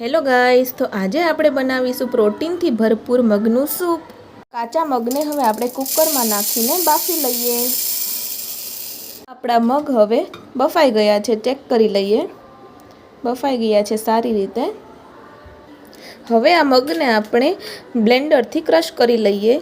Hello guys તો આજે આપણે બનાવીશું પ્રોટીનથી ભરપૂર મગનું સૂપ. કાચા મગને હવે આપણે કુકરમાં નાખીને બાફી લઈએ. આપણા મગ હવે બફાઈ ગયા છે. ચેક કરી લઈએ. બફાઈ ગયા છે સારી રીતે. હવે આ મગને આપણે બ્લેન્ડરથી ક્રશ કરી લઈએ.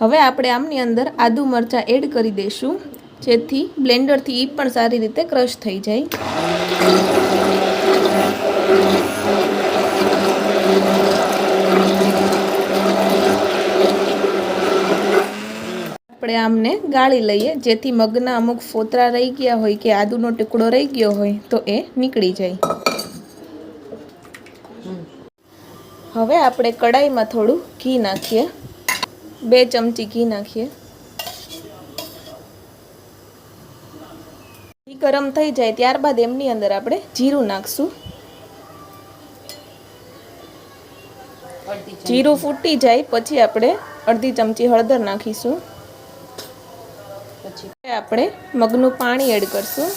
હવે આપણે આમની અંદર આદુ મરચાં એડ કરી દઈશું. જેથી બ્લેન્ડરથી એ પણ સારી રીતે ક્રશ થઈ જાય. આપણે આમને ગાળી લઈએ, જેથી મગના અમુક ફોતરા રહી ગયા હોય કે આદુનો ટુકડો રહી ગયો હોય તો એ નીકળી જાય. હવે આપણે કડાઈમાં થોડું ઘી નાખીએ. બે ચમચી ઘી નાખીએ. ગરમ થઈ જાય ત્યારબાદ એમની અંદર આપણે જીરું નાખશું. જીરું ફૂટી જાય પછી આપણે અડધી ચમચી હળદર નાખીશું. પછી આપણે મગનું પાણી એડ કરશું.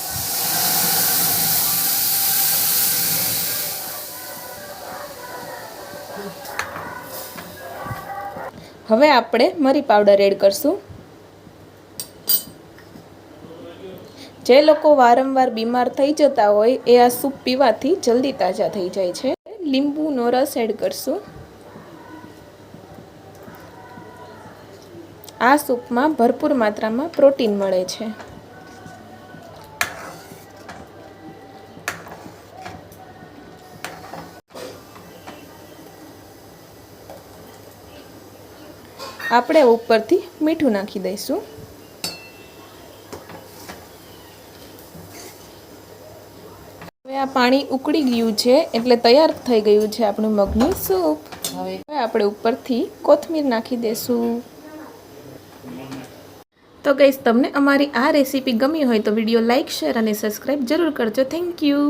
હવે આપણે મરી પાવડર એડ કરશું. જે લોકો વારંવાર બીમાર થઈ જતા હોય એ આ સૂપ પીવાથી જલ્દી તાજા થઈ જાય છે. લીંબુનો રસ એડ કરશું. આ સૂપમાં ભરપૂર માત્રામાં પ્રોટીન મળે છે. આપણે ઉપરથી મીઠું નાખી દઈશું. હવે આ પાણી ઉકળી ગયું છે એટલે તૈયાર થઈ ગયું છે આપણું મગનું સૂપ. હવે આપણે ઉપરથી કોથમીર નાખી દઈશું તો ગઈશ તમને અમારી આ રેસીપી ગમી હોય તો વીડિયો લાઇક શેર અને સબસ્ક્રાઈબ જરૂર કરજો. Thank you